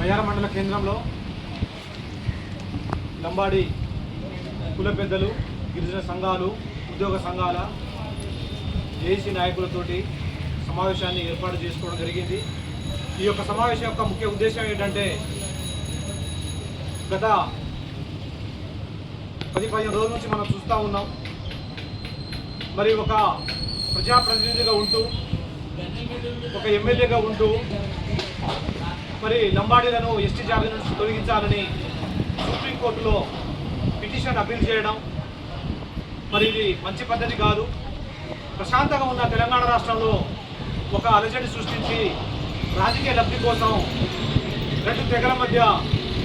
బయ్యార మండల కేంద్రంలో లంబాడి కుల పెద్దలు గిరిజన సంఘాలు ఉద్యోగ సంఘాల జేసీ నాయకులతోటి సమావేశాన్ని ఏర్పాటు చేసుకోవడం జరిగింది. ఈ యొక్క సమావేశం యొక్క ముఖ్య ఉద్దేశం ఏంటంటే గత పది పదిహేను రోజుల నుంచి మనం చూస్తూ ఉన్నాం. మరి ఒక ప్రజాప్రతినిధిగా ఉంటూ ఒక ఎమ్మెల్యేగా ఉంటూ మరి లంబాడీలను ఎస్టీ జాబితా నుంచి తొలగించాలని సుప్రీంకోర్టులో పిటిషన్ అప్పీల్ చేయడం మరి ఇది మంచి పద్ధతి కాదు. ప్రశాంతంగా ఉన్న తెలంగాణ రాష్ట్రంలో ఒక అలజడి సృష్టించి రాజకీయ లబ్ధి కోసం రెండు తెగల మధ్య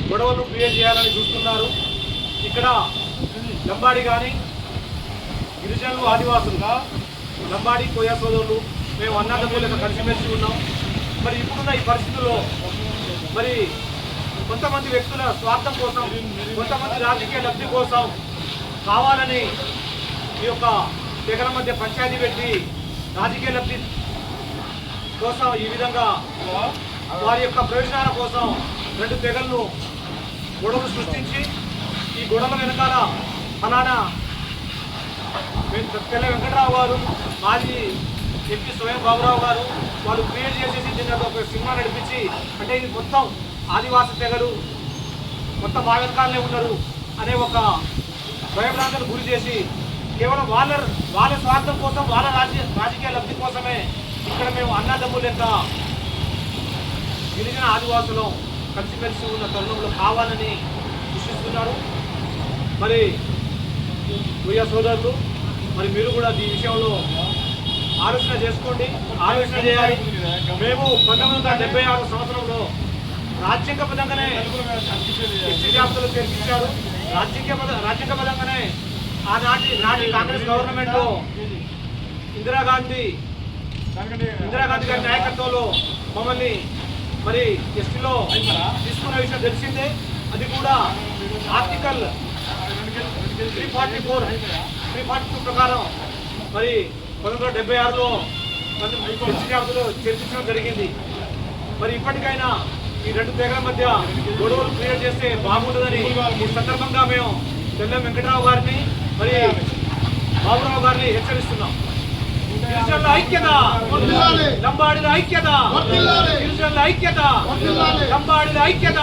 గొడవలు క్రియేట్ చేయాలని చూస్తున్నారు. ఇక్కడ లంబాడి కానీ గిరిజనులు ఆదివాసులుగా లంబాడి కోయా సోదరులు మేము అన్నదమ్ములతో కలిసిమెలిసి ఉన్నాం. మరి ఇప్పుడున్న ఈ పరిస్థితుల్లో మరి కొంతమంది వ్యక్తుల స్వార్థం కోసం కొంతమంది రాజకీయ లబ్ధి కోసం కావాలని ఈ యొక్క తెగల మధ్య పంచాయతీ పెట్టి రాజకీయ లబ్ధి కోసం ఈ విధంగా వారి యొక్క ప్రయోజనాల కోసం రెండు తెగలను గొడవలు సృష్టించి ఈ గొడవల వెనకాల ఫలానా తెల్ల వెంకటరావు గారు మాజీ చెప్పి స్వయం బాబురావు గారు వాళ్ళు క్రియేట్ చేసేసి దీన్ని ఒక సినిమా నడిపించి అంటే ఇది మొత్తం ఆదివాస తెగలు మొత్తం మాగంకాలనే ఉన్నారు అనే ఒక భయభ్రాంతను గురి చేసి కేవలం వాళ్ళ వాళ్ళ స్వార్థం కోసం వాళ్ళ రాజకీయ రాజకీయ లబ్ధి కోసమే ఇక్కడ మేము అన్నదమ్ములు లెక్క గిరిజన ఆదివాసులం కలిసిమెలిసి ఉన్న తరుణంలో కావాలని విశ్వస్తున్నారు మరి ఉయ్య సోదరులు మరి మీరు కూడా ఈ విషయంలో ఆలోచన చేసుకోండి ఆలోచన చేయాలి. మేము పంతొమ్మిది వందల డెబ్బై ఆరు సంవత్సరంలో రాజ్యాంగబద్ధంగానే ఎస్టీ జాబితాలో చేర్పించారు రాజ్యాంగ రాజ్యాంగ పదంగానే ఆనాటి నాటి కాంగ్రెస్ గవర్నమెంట్ ఇందిరాగాంధీ ఇందిరాగాంధీ గారి నాయకత్వంలో మమ్మల్ని మరి ఎస్టీలో తీసుకున్న విషయం తెలిసిందే. అది కూడా article three forty four three forty two ప్రకారం మరి పంతొమ్మిది వందల డెబ్బై ఆరులో జాబితాలో చేర్పించడం జరిగింది మరి ఇప్పటికైనా ఈ రెండు తెగల మధ్య గొడవలు క్రియేట్ చేస్తే బాగుండదని ఈ సందర్భంగా మేము తెల్ల వెంకటరావు గారిని మరి బాబురావు గారిని హెచ్చరిస్తున్నాం గిరిజనుల ఐక్యత. లంబాడిల ఐక్యత. గిరిజనుల ఐక్యత. లంబాడిల ఐక్యత.